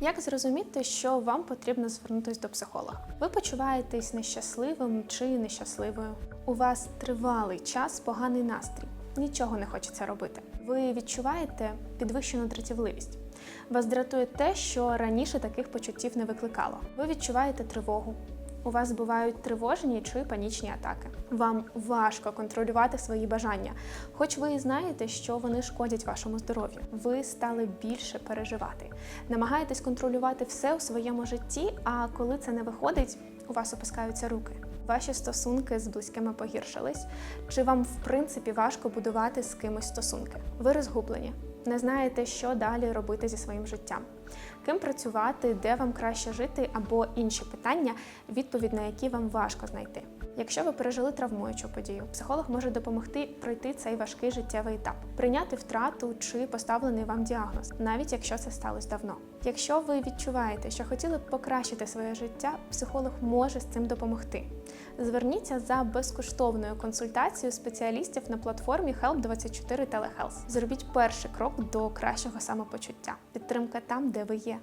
Як зрозуміти, що вам потрібно звернутися до психолога? Ви почуваєтесь нещасливим чи нещасливою? У вас тривалий час поганий настрій. Нічого не хочеться робити. Ви відчуваєте підвищену дратівливість. Вас дратує те, що раніше таких почуттів не викликало. Ви відчуваєте тривогу. У вас бувають тривожні чи панічні атаки. Вам важко контролювати свої бажання, хоч ви і знаєте, що вони шкодять вашому здоров'ю. Ви стали більше переживати, намагаєтесь контролювати все у своєму житті. А коли це не виходить, у вас опускаються руки. Ваші стосунки з близькими погіршились, чи вам в принципі важко будувати з кимось стосунки? Ви розгублені, не знаєте, що далі робити зі своїм життям, ким працювати, де вам краще жити, або інші питання, відповідь на які вам важко знайти. Якщо ви пережили травмуючу подію, психолог може допомогти пройти цей важкий життєвий етап, прийняти втрату чи поставлений вам діагноз, навіть якщо це сталося давно. Якщо ви відчуваєте, що хотіли б покращити своє життя, психолог може з цим допомогти. Зверніться за безкоштовною консультацією спеціалістів на платформі Help24 Telehealth. Зробіть перший крок до кращого самопочуття. Підтримка там, де ви є.